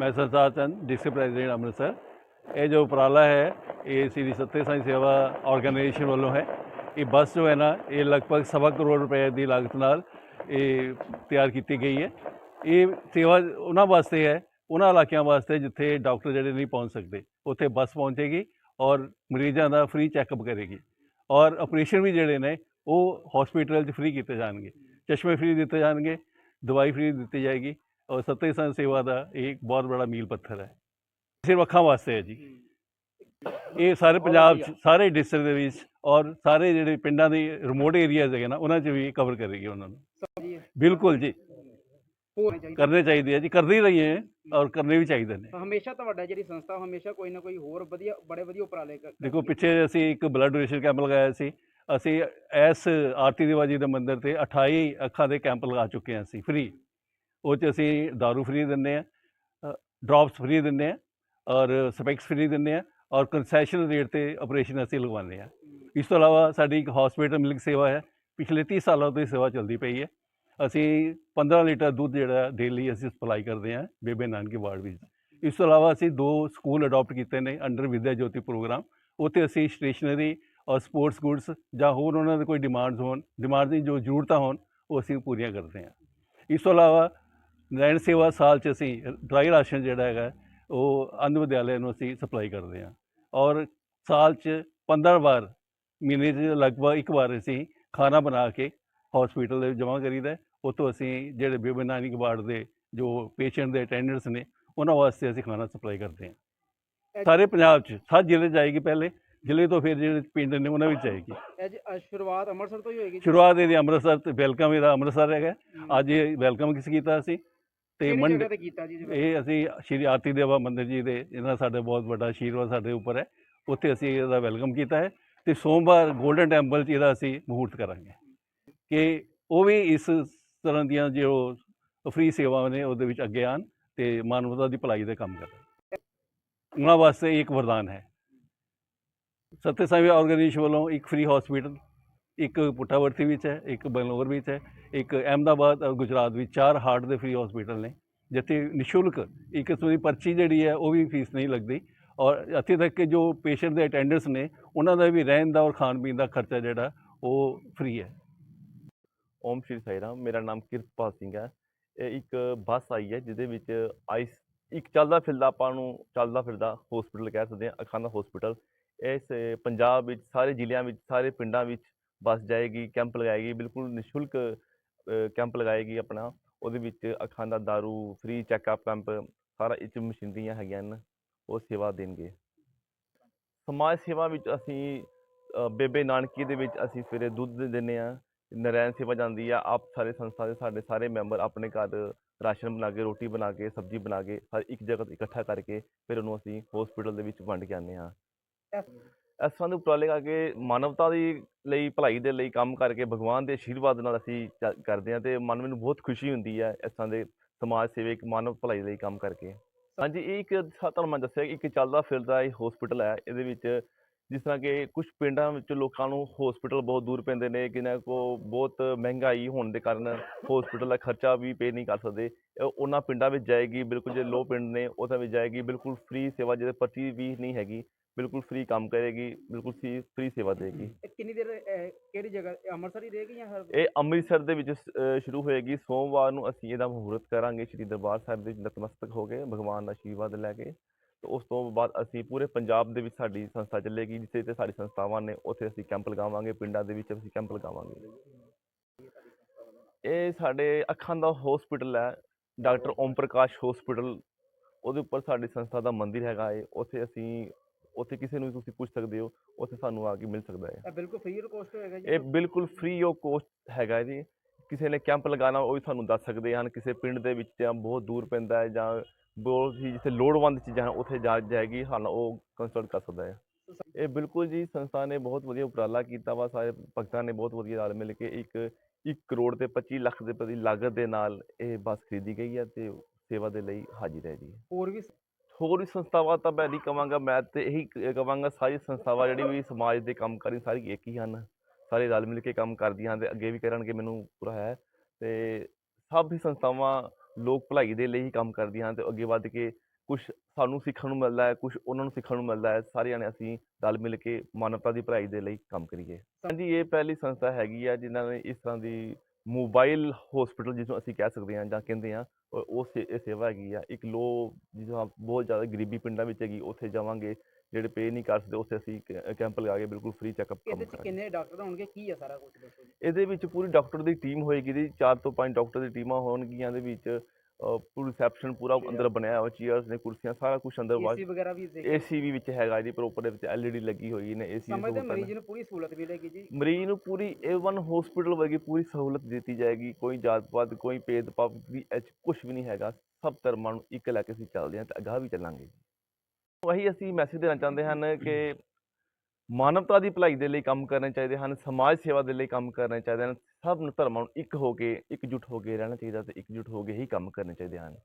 ਮੈਂ Sardar Chand district president Amritsar. ਇਹ ਜੋ ਉਪਰਾਲਾ ਹੈ, ਇਹ ਸ੍ਰੀ ਸੱਤੇ ਸਾਈ ਸੇਵਾ ਆਰਗੇਨਾਈਜੇਸ਼ਨ ਵੱਲੋਂ ਹੈ। ਇਹ ਬੱਸ ਜੋ ਹੈ ਨਾ, ਇਹ ਲਗਭਗ ਸਵਾ ਕਰੋੜ ਰੁਪਏ ਦੀ ਲਾਗਤ ਨਾਲ ਇਹ ਤਿਆਰ ਕੀਤੀ ਗਈ ਹੈ। ਇਹ ਸੇਵਾ ਉਹਨਾਂ ਵਾਸਤੇ ਹੈ, ਉਹਨਾਂ ਇਲਾਕਿਆਂ ਵਾਸਤੇ ਜਿੱਥੇ ਡਾਕਟਰ ਜਿਹੜੇ ਨਹੀਂ ਪਹੁੰਚ ਸਕਦੇ, ਉੱਥੇ ਬੱਸ ਪਹੁੰਚੇਗੀ ਔਰ ਮਰੀਜ਼ਾਂ ਦਾ ਫ੍ਰੀ ਚੈੱਕਅਪ ਕਰੇਗੀ। ਔਰ ਆਪਰੇਸ਼ਨ ਵੀ ਜਿਹੜੇ ਨੇ, ਉਹ ਹਸਪੀਟਲ 'ਚ ਫ੍ਰੀ ਕੀਤੇ ਜਾਣਗੇ। ਚਸ਼ਮੇ ਫ੍ਰੀ ਦਿੱਤੇ ਜਾਣਗੇ, ਦਵਾਈ ਫ੍ਰੀ ਦਿੱਤੀ ਜਾਏਗੀ। ਔਰ ਸੱਤੇ ਸਾਈਂ ਸੇਵਾ ਦਾ ਇਹ ਇੱਕ ਬਹੁਤ ਬੜਾ ਮੀਲ ਪੱਥਰ ਹੈ ਸਿਰਫ ਅੱਖਾਂ ਵਾਸਤੇ ਹੈ ਜੀ ਇਹ ਸਾਰੇ ਪੰਜਾਬ 'ਚ ਸਾਰੇ ਡਿਸਟ੍ਰਿਕਟ ਦੇ ਵਿੱਚ ਔਰ ਸਾਰੇ ਜਿਹੜੇ ਪਿੰਡਾਂ ਦੇ ਰਿਮੋਟ ਏਰੀਆਜ਼ ਹੈਗੇ ਨਾ ਉਹਨਾਂ 'ਚ ਵੀ ਕਵਰ ਕਰੇਗੀ ਉਹਨਾਂ ਨੂੰ ਜੀ ਬਿਲਕੁਲ ਜੀ ਕਰਨੇ ਚਾਹੀਦੇ ਆ ਜੀ ਕਰਦੇ ਹੀ ਰਹੀਏ ਔਰ ਕਰਨੇ ਵੀ ਚਾਹੀਦੇ ਨੇ ਹਮੇਸ਼ਾ ਤੁਹਾਡਾ ਜਿਹੜੀ ਸੰਸਥਾ ਹਮੇਸ਼ਾ ਕੋਈ ਨਾ ਕੋਈ ਹੋਰ ਵਧੀਆ ਬੜੇ ਵਧੀਆ ਉਪਰਾਲੇ ਕਰ- ਦੇਖੋ ਕਰਦੀ ਹੈ। ਪਿੱਛੇ ਅਸੀਂ ਇੱਕ ਬਲੱਡ ਡੋਨੇਸ਼ਨ ਕੈਂਪ ਲਗਾਇਆ ਸੀ ਅਸੀਂ ਇਸ ਆਰਤੀ ਦੇਵਾਜੀ ਦੇ ਮੰਦਿਰ ਤੇ 28 ਅੱਖਾਂ ਦੇ ਕੈਂਪ ਲਗਾ ਚੁੱਕੇ ਹਾਂ ਅਸੀਂ ਫ੍ਰੀ ਉਹ 'ਚ ਅਸੀਂ दारू ਫ੍ਰੀ ਦਿੰਦੇ ਆ ਡ੍ਰੌਪਸ ਫ੍ਰੀ ਦਿੰਦੇ ਆ ਔਰ ਸਪੈਕਸ ਫ੍ਰੀ ਦਿੰਦੇ ਆ ਔਰ ਕੰਸੈਸ਼ਨ ਰੇਟ ਤੇ ਆਪਰੇਸ਼ਨ ਅਸੀਂ ਲਗਵਾਉਂਦੇ ਆ ਇਸ ਤੋਂ ਇਲਾਵਾ ਸਾਡੀ ਇੱਕ ਹਸਪੀਟਲ ਮਿਲਕ ਸੇਵਾ ਹੈ, ਪਿਛਲੇ 30 ਸਾਲਾਂ ਤੋਂ ਇਹ ਸੇਵਾ ਚੱਲਦੀ ਪਈ ਹੈ। ਅਸੀਂ 15 ਲੀਟਰ ਦੁੱਧ ਜਿਹੜਾ ਡੇਲੀ ਅਸੀਂ ਸਪਲਾਈ ਕਰਦੇ ਹਾਂ ਬੇਬੇ ਨਾਨਕੀ ਵਾਰਡ ਵਿੱਚ। ਇਸ ਤੋਂ ਇਲਾਵਾ ਅਸੀਂ ਦੋ ਸਕੂਲ ਅਡਾਪਟ ਕੀਤੇ ਨੇ, ਅੰਡਰ ਵਿਦਿਆ ਜੋਤੀ ਪ੍ਰੋਗਰਾਮ। ਉੱਥੇ ਅਸੀਂ ਸਟੇਸ਼ਨਰੀ ਔਰ ਸਪੋਰਟਸ ਗੁੱਡਸ ਜਾਂ ਹੋਰ ਉਹਨਾਂ ਦੇ ਕੋਈ ਡਿਮਾਂਡਸ ਹੋਣ ਡਿਮਾਂਡ ਦੀ ਜੋ ਜ਼ਰੂਰਤਾਂ ਹੋਣ, ਉਹ ਅਸੀਂ ਪੂਰੀਆਂ ਕਰਦੇ ਹਾਂ। ਇਸ ਤੋਂ ਇਲਾਵਾ ਨੈਣ ਸੇਵਾ ਸਾਲ 'ਚ ਅਸੀਂ ਡਰਾਈ ਰਾਸ਼ਨ ਜਿਹੜਾ ਹੈਗਾ ਉਹ ਅੰਧ ਵਿਦਿਆਲਿਆ ਨੂੰ ਅਸੀਂ ਸਪਲਾਈ ਕਰਦੇ ਹਾਂ ਔਰ ਸਾਲ 'ਚ 15 ਵਾਰ ਮਹੀਨੇ 'ਚ ਲਗਭਗ ਇੱਕ ਵਾਰ ਅਸੀਂ ਖਾਣਾ ਬਣਾ ਕੇ ਹਸਪੀਟਲ ਦੇ ਜਮ੍ਹਾਂ ਕਰੀਦਾ। ਉੱਥੋਂ ਅਸੀਂ ਜਿਹੜੇ ਬੇਬੀ ਨਾਨਕ ਵਾਰਡ ਦੇ ਜੋ ਪੇਸ਼ੈਂਟ ਦੇ ਅਟੈਂਡੈਂਟਸ ਨੇ ਉਹਨਾਂ ਵਾਸਤੇ ਅਸੀਂ ਖਾਣਾ ਸਪਲਾਈ ਕਰਦੇ ਹਾਂ ਸਾਰੇ ਪੰਜਾਬ 'ਚ ਸੱਤ ਜ਼ਿਲ੍ਹੇ ਜਾਏਗੀ ਪਹਿਲੇ ਜ਼ਿਲ੍ਹੇ ਤੋਂ ਫਿਰ ਜਿਹੜੇ ਪਿੰਡ ਨੇ ਉਹਨਾਂ ਵਿੱਚ ਜਾਏਗੀ ਇਹ ਜੀ, ਅ, ਸ਼ੁਰੂਆਤ ਅੰਮ੍ਰਿਤਸਰ ਤੋਂ ਹੀ ਹੋਏਗੀ? ਸ਼ੁਰੂਆਤ ਇਹਦੀ ਅੰਮ੍ਰਿਤਸਰ ਤੇ ਵੈਲਕਮ ਇਹਦਾ ਅੰਮ੍ਰਿਤਸਰ ਹੈਗਾ। ਅੱਜ ਇਹ ਵੈਲਕਮ ਕਿਸ ਕੀਤਾ ਅਸੀਂ ਤੇ ਕਿਹੜੀ ਮੰਡੇ ਜਗ੍ਹਾ ਤੇ ਕੀਤਾ ਜੀ ਜੀ? ਇਹ ਅਸੀਂ ਸ਼੍ਰੀ ਆਰਤੀ ਦੇਵਾ ਮੰਦਿਰ ਜੀ ਦੇ ਇਹਨਾਂ ਸਾਡਾ ਬਹੁਤ ਵੱਡਾ ਆਸ਼ੀਰਵਾਦ ਸਾਡੇ ਉੱਪਰ ਹੈ। ਉੱਥੇ ਅਸੀਂ ਇਹਦਾ ਵੈਲਕਮ ਕੀਤਾ ਹੈ ਤੇ ਸੋਮਵਾਰ 골ਡਨ ਟੈਂਪਲ 'ਚ ਇਹਦਾ ਅਸੀਂ ਮੁਹੂਰਤ ਕਰਾਂਗੇ। ਕਿ ਉਹ ਵੀ ਇਸ ਤਰ੍ਹਾਂ ਦੀਆਂ ਜੋ ਫ੍ਰੀ ਸੇਵਾਵਾਂ ਨੇ ਉਹਦੇ ਵਿੱਚ ਅੱਗੇ ਆਣ ਤੇ ਮਾਨਵਤਾ ਦੀ ਭਲਾਈ ਦੇ ਕੰਮ ਕਰਨ। ਉਹਨਾਂ ਵਾਸਤੇ ਇੱਕ ਵਰਦਾਨ ਹੈ। ਸੱਤੇ ਸਾਈ ਆਰਗੇਨਾਈਜੇਸ਼ਨ ਵੱਲੋਂ ਇੱਕ ਫ੍ਰੀ ਹਸਪੀਟਲ ਇੱਕ ਪੁੱਟਾਵਰਤੀ ਵਿੱਚ ਹੈ, ਇੱਕ ਬੰਗਲੌਰ ਵਿੱਚ ਹੈ, ਇੱਕ ਅਹਿਮਦਾਬਾਦ ਔਰ ਗੁਜਰਾਤ ਵਿੱਚ ਚਾਰ ਹਾਰਟ ਦੇ ਫ੍ਰੀ ਹਸਪੀਟਲ ਨੇ, ਜਿੱਥੇ ਨਿਸ਼ੁਲਕ ਇੱਕ ਕਿਸਮ ਦੀ ਪਰਚੀ ਜਿਹੜੀ ਹੈ ਉਹ ਵੀ ਫੀਸ ਨਹੀਂ ਲੱਗਦੀ ਔਰ ਇੱਥੇ ਤੱਕ ਕਿ ਜੋ ਪੇਸ਼ੈਂਟ ਦੇ ਅਟੈਂਡੈਂਟਸ ਨੇ, ਉਹਨਾਂ ਦਾ ਵੀ ਰਹਿਣ ਦਾ ਔਰ ਖਾਣ ਪੀਣ ਦਾ ਖਰਚਾ ਜਿਹੜਾ ਉਹ ਫ੍ਰੀ ਹੈ। ਓਮ ਸ਼੍ਰੀ ਸਾਈ ਰਾਮ, ਮੇਰਾ ਨਾਮ ਕਿਰਤਪਾਲ ਸਿੰਘ ਹੈ। ਇਹ ਇੱਕ ਬੱਸ ਆਈ ਹੈ ਜਿਹਦੇ ਵਿੱਚ ਆਈਸ ਇੱਕ ਚੱਲਦਾ ਫਿਰਦਾ ਆਪਾਂ ਨੂੰ ਚੱਲਦਾ ਫਿਰਦਾ ਹਸਪੀਟਲ ਕਹਿ ਸਕਦੇ ਹਾਂ ਅਖਾਨਾ ਦਾ ਹਸਪੀਟਲ ਇਸ ਪੰਜਾਬ ਵਿੱਚ, ਸਾਰੇ ਜ਼ਿਲ੍ਹਿਆਂ ਵਿੱਚ, ਸਾਰੇ ਪਿੰਡਾਂ ਵਿੱਚ ਬੱਸ ਜਾਏਗੀ, ਕੈਂਪ ਲਗਾਏਗੀ, ਬਿਲਕੁਲ ਨਿਸ਼ੁਲਕ ਕੈਂਪ ਲਗਾਏਗੀ ਆਪਣਾ। ਉਹਦੇ ਵਿੱਚ ਅੱਖਾਂ ਦਾ दारू ਫ੍ਰੀ ਚੈੱਕਅਪ ਕੈਂਪ ਸਾਰਾ ਇਹ 'ਚ ਮਸ਼ੀਨਰੀਆਂ ਹੈਗੀਆਂ ਹਨ, ਉਹ ਸੇਵਾ ਦੇਣਗੇ। ਸਮਾਜ ਸੇਵਾ ਵਿੱਚ ਅਸੀਂ ਬੇਬੇ ਨਾਨਕੀ ਦੇ ਵਿੱਚ ਅਸੀਂ ਸਵੇਰੇ ਦੁੱਧ ਦਿੰਦੇ ਹਾਂ ਨਰਾਇਣ ਸੇਵਾ ਜਾਂਦੀ ਆ, ਆਪ ਸਾਰੇ ਸੰਸਥਾ ਦੇ ਸਾਡੇ ਸਾਰੇ ਮੈਂਬਰ ਆਪਣੇ ਘਰ ਰਾਸ਼ਨ ਬਣਾ ਕੇ, ਰੋਟੀ ਬਣਾ ਕੇ, ਸਬਜ਼ੀ ਬਣਾ ਕੇ, ਹਰ ਇੱਕ ਜਗ੍ਹਾ 'ਤੇ ਇਕੱਠਾ ਕਰਕੇ ਫਿਰ ਉਹਨੂੰ ਅਸੀਂ ਹਸਪੀਟਲ ਦੇ ਵਿੱਚ ਵੰਡ ਕੇ ਆਉਂਦੇ ਹਾਂ। ਇਸ- ਤਰ੍ਹਾਂ ਦੇ ਉਪਰਾਲੇ ਕਰਕੇ ਮਾਨਵਤਾ ਦੀ ਲਈ, ਭਲਾਈ ਦੇ ਲਈ ਕੰਮ ਕਰਕੇ ਭਗਵਾਨ ਦੇ ਆਸ਼ੀਰਵਾਦ ਨਾਲ ਅਸੀਂ ਚ- ਕਰਦੇ ਹਾਂ ਤੇ ਮਨ ਮੈਨੂੰ ਬਹੁਤ ਖੁਸ਼ੀ ਹੁੰਦੀ ਹੈ ਇਸ ਤਰ੍ਹਾਂ ਦੇ ਸਮਾਜ ਸੇਵਕ, ਮਾਨਵ ਭਲਾਈ ਲਈ ਕੰਮ ਕਰਕੇ। ਹਾਂਜੀ, ਇਹ ਇੱਕ ਸਾ- ਤੁਹਾਨੂੰ ਮੈਂ ਦੱਸਿਆ ਕਿ ਇੱਕ ਚੱਲਦਾ ਫਿਰਦਾ ਇਹ ਹਸਪੀਟਲ ਹੈ, ਇਹਦੇ ਵਿੱਚ ਜਿਸ ਤਰ੍ਹਾਂ ਕਿ ਕੁਝ ਪਿੰਡਾਂ ਵਿੱਚ ਲੋਕਾਂ ਨੂੰ ਹਸਪੀਟਲ ਬਹੁਤ ਦੂਰ ਪੈਂਦੇ ਨੇ ਕਿਨਾਂ ਕੋ ਬਹੁਤ ਮਹਿੰਗਾਈ ਹੋਣ ਦੇ ਕਾਰਨ ਹਸਪੀਟਲ ਦਾ ਖਰਚਾ ਵੀ ਪੇ ਨਹੀਂ ਕਰ ਸਕਦੇ। ਇਹ ਉਹਨਾਂ ਪਿੰਡਾਂ ਵਿੱਚ ਜਾਏਗੀ, ਬਿਲਕੁਲ ਜੇ ਲੋ ਪਿੰਡ ਨੇ ਉਹਦੇ ਵਿੱਚ ਜਾਏਗੀ, ਬਿਲਕੁਲ ਫ੍ਰੀ ਸੇਵਾ ਜਿਹਦੇ ਪਰਚੀ ਵੀ ਨਹੀਂ ਹੈਗੀ। ਬਿਲਕੁਲ ਫ੍ਰੀ ਕੰਮ ਕਰੇਗੀ ਬਿਲਕੁਲ ਫ੍ਰੀ ਫ੍ਰੀ ਸੇਵਾ ਦੇਗੀ ਇਹ ਕਿੰਨੀ ਦੇਰ ਕਿਹੜੀ ਜਗ੍ਹਾ ਇਹ ਅੰਮ੍ਰਿਤਸਰ ਹੀ ਰਹੇਗੀ ਜਾਂ ਹਰ ਇਹ ਅੰਮ੍ਰਿਤਸਰ ਦੇ ਵਿੱਚ ਸ਼ੁਰੂ ਹੋਏਗੀ। ਸੋਮਵਾਰ ਨੂੰ ਅਸੀਂ ਇਹਦਾ ਮੁਹੂਰਤ ਕਰਾਂਗੇ ਸ਼੍ਰੀ ਦਰਬਾਰ ਸਾਹਿਬ ਦੇ ਵਿੱਚ ਨਤਮਸਤਕ ਹੋ ਕੇ ਭਗਵਾਨ ਦਾ ਆਸ਼ੀਰਵਾਦ ਲੈ ਕੇ। ਤੇ ਉਸ ਤੋਂ ਬਾਅਦ ਅਸੀਂ ਪੂਰੇ ਪੰਜਾਬ ਦੇ ਵਿੱਚ ਸਾਡੀ ਸੰਸਥਾ ਚੱਲੇਗੀ ਜਿੱਥੇ ਤੇ ਸਾਡੀ ਸੰਸਥਾਵਾਂ ਨੇ ਉੱਥੇ ਅਸੀਂ ਕੈਂਪ ਲਗਾਵਾਂਗੇ ਪਿੰਡਾਂ ਦੇ ਵਿੱਚ ਅਸੀਂ ਕੈਂਪ ਲਗਾਵਾਂਗੇ। ਇਹ ਸਾਡੇ ਅੱਖਾਂ ਦਾ ਹਸਪੀਟਲ ਹੈ ਡਾਕਟਰ ਓਮ ਪ੍ਰਕਾਸ਼ ਹਸਪੀਟਲ ਉਹਦੇ ਉੱਪਰ ਸਾਡੀ ਸੰਸਥਾ ਦਾ ਮੰਦਿਰ ਹੈਗਾ ਏ। ਉੱਥੇ ਅਸੀਂ ਉੱਥੇ ਕਿਸੇ ਨੂੰ ਵੀ ਤੁਸੀਂ ਪੁੱਛ ਸਕਦੇ ਹੋ ਉੱਥੇ ਸਾਨੂੰ ਆ ਕੇ ਮਿਲ ਸਕਦਾ ਹੈ। ਇਹ ਬਿਲਕੁਲ ਫ੍ਰੀ ਕੋਸਟ ਹੋਏਗਾ ਜੀ। ਇਹ ਬਿਲਕੁਲ ਫ੍ਰੀ ਆਫ ਕੋਸਟ ਹੈਗਾ ਜੀ। ਕਿਸੇ ਨੇ ਕੈਂਪ ਲਗਾਉਣਾ ਉਹ ਵੀ ਤੁਹਾਨੂੰ ਦੱਸ ਸਕਦੇ ਹਨ। ਕਿਸੇ ਪਿੰਡ ਦੇ ਵਿੱਚ ਜਾਂ ਬਹੁਤ ਦੂਰ ਪੈਂਦਾ ਹੈ ਜਾਂ ਬਹੁਤ ਹੀ ਜਿੱਥੇ ਲੋੜਵੰਦ ਚੀਜ਼ਾਂ ਹਨ ਉੱਥੇ ਜਾ ਜਾਏਗੀ ਸਾਨੂੰ ਉਹ ਕੰਸਲਟ ਕਰ ਸਕਦਾ ਹੈ। ਇਹ ਬਿਲਕੁਲ ਜੀ ਸੰਸਥਾ ਨੇ ਬਹੁਤ ਵਧੀਆ ਉਪਰਾਲਾ ਕੀਤਾ ਵਾ। ਸਾਰੇ ਭਗਤਾਂ ਨੇ ਬਹੁਤ ਵਧੀਆ ਨਾਲ ਮਿਲ ਕੇ ਇੱਕ 1 ਕਰੋੜ ਤੇ 25 ਲੱਖ ਦੇ ਪ੍ਰਤੀ ਲਾਗਤ ਦੇ ਨਾਲ ਇਹ ਬੱਸ ਖਰੀਦੀ ਗਈ ਹੈ ਤੇ ਸੇਵਾ ਦੇ ਲਈ ਹਾਜ਼ਰ ਹੈ ਜੀ। ਹੋਰ ਵੀ ਹੋਰ ਵੀ ਸੰਸਥਾਵਾਂ ਤਾਂ ਮੈਂ ਨਹੀਂ ਕਵਾਂਗਾ, ਮੈਂ ਤੇ ਇਹੀ ਕ- ਕਵਾਂਗਾ ਸਾਰੀ ਸੰਸਥਾਵਾਂ ਜਿਹੜੀ ਵੀ ਸਮਾਜ ਦੇ ਕੰਮ ਕਰੀ ਸਾਰੀ ਇੱਕ ਹੀ ਹਨ। ਸਾਰੇ ਰਲ ਮਿਲ ਕੇ ਕੰਮ ਕਰਦੀਆਂ ਹਨ ਤੇ ਅੱਗੇ ਵੀ ਕਰਨਗੇ, ਮੈਨੂੰ ਪੂਰਾ ਹੈ। ਤੇ ਸਭ ਹੀ ਸੰਸਥਾਵਾਂ ਲੋਕ ਭਲਾਈ ਦੇ ਲਈ ਹੀ ਕੰਮ ਕਰਦੀਆਂ ਹਨ ਤੇ ਅੱਗੇ ਵੱਧ ਕੇ ਕੁਝ ਸਾਨੂੰ ਸਿੱਖਣ ਨੂੰ ਮਿਲਦਾ ਹੈ ਕੁਝ ਉਹਨਾਂ ਨੂੰ ਸਿੱਖਣ ਨੂੰ ਮਿਲਦਾ ਹੈ, ਸਾਰਿਆਂ ਨੇ ਅਸੀਂ ਰਲ ਮਿਲ ਕੇ ਮਾਨਵਤਾ ਦੀ ਭਲਾਈ ਦੇ ਲਈ ਕੰਮ ਕਰੀਏ। ਹਾਂਜੀ, ਇਹ ਪਹਿਲੀ ਸੰਸਥਾ ਹੈਗੀ ਆ ਜਿਨ੍ਹਾਂ ਨੇ ਇਸ ਤਰ੍ਹਾਂ ਦੀ ਮੋਬਾਈਲ ਹਸਪੀਟਲ ਜਿਸ ਨੂੰ ਅਸੀਂ ਕਹਿ ਸਕਦੇ ਹਾਂ ਜਾਂ ਕਹਿੰਦੇ ਹਾਂ ਉਹ ਸੇ- ਇਹ ਸੇਵਾ ਹੈਗੀ ਆ। ਇੱਕ ਲੋ ਜਿਹਾਂ ਬਹੁਤ ਜ਼ਿਆਦਾ ਗਰੀਬੀ ਪਿੰਡਾਂ ਵਿੱਚ ਹੈਗੀ ਉੱਥੇ ਜਾਵਾਂਗੇ ਜਿਹੜੇ ਪੇ ਨਹੀਂ ਕਰ ਸਕਦੇ ਉੱਥੇ ਅਸੀਂ ਕੈ- ਕੈਂਪ ਲਗਾ ਕੇ ਬਿਲਕੁਲ ਫ੍ਰੀ ਚੈੱਕਅਪ ਇਹਦੇ ਚ ਕਰਾਂਗੇ। ਕਿੰਨੇ ਡਾਕਟਰ ਹੋਣਗੇ? ਕੀ ਹੈ ਸਾਰਾ ਕੁਝ ਦੱਸੋ ਜੀ? ਇਹਦੇ ਵਿੱਚ ਪੂਰੀ ਡਾਕਟਰ ਦੀ ਟੀਮ ਹੋਏਗੀ ਜੀ 4 ਤੋਂ 5 ਡਾਕਟਰ ਦੀ ਟੀਮਾਂ ਹੋਣਗੀਆਂ ਇਹਦੇ ਵਿੱਚ। ਪੂਰੀ ਰਿਸੈਪਸ਼ਨ ਪੂਰਾ ਅੰਦਰ ਬਣਿਆ ਹੋਇਆ ਚੇਅਰਸ ਨੇ ਕੁਰਸੀਆਂ ਸਾਰਾ ਕੁਝ ਅੰਦਰ ਏਸੀ ਵਗੈਰਾ ਵੀ ਦੇਖ ਏਸੀ ਵੀ ਵਿੱਚ ਹੈਗਾ ਜੀ ਪ੍ਰੋਪਰ ਦੇ ਵਿੱਚ ਐਲਈਡੀ ਲੱਗੀ ਹੋਈ ਨੇ ਏਸੀ ਸਮਝਦੇ ਮਰੀਜ਼ ਨੂੰ ਪੂਰੀ ਸਹੂਲਤ ਮਿਲੇਗੀ ਜੀ? ਮਰੀਜ਼ ਨੂੰ ਪੂਰੀ A1 ਹਸਪੀਟਲ ਵਰਗੀ ਪੂਰੀ ਸਹੂਲਤ ਦਿੱਤੀ ਜਾਏਗੀ ਕੋਈ ਜਾਤ-ਪਾਤ ਕੋਈ ਭੇਦਭਾਵ ਵੀ ਕੁਝ ਵੀ ਨਹੀਂ ਹੈਗਾ ਸਭ ਧਰਮਾਂ ਨੂੰ ਇੱਕ ਲੈ ਕੇ ਅਸੀਂ ਚੱਲਦੇ ਹਾਂ ਤੇ ਅਗਾਂਹ ਵੀ ਚੱਲਾਂਗੇ ਵਹੀ ਅਸੀਂ ਮੈਸੇਜ ਦੇਣਾ ਚਾਹੁੰਦੇ ਹਨ ਕਿ ਮਾਨਵਤਾ ਦੀ ਭਲਾਈ ਦੇ ਲਈ ਕੰਮ ਕਰਨੇ ਚਾਹੀਦੇ ਹਨ, ਸਮਾਜ ਸੇਵਾ ਦੇ ਲਈ ਕੰਮ ਕਰਨੇ ਚਾਹੀਦੇ ਹਨ, ਸਭ ਨੂੰ ਧਰਮਾਂ ਨੂੰ ਇੱਕ ਹੋ ਕੇ, ਇਕਜੁੱਟ ਹੋ ਕੇ ਰਹਿਣਾ ਚਾਹੀਦਾ ਤੇ ਇਕਜੁੱਟ ਹੋ ਕੇ ਹੀ ਕੰਮ ਕਰਨੇ ਚਾਹੀਦੇ ਹਨ।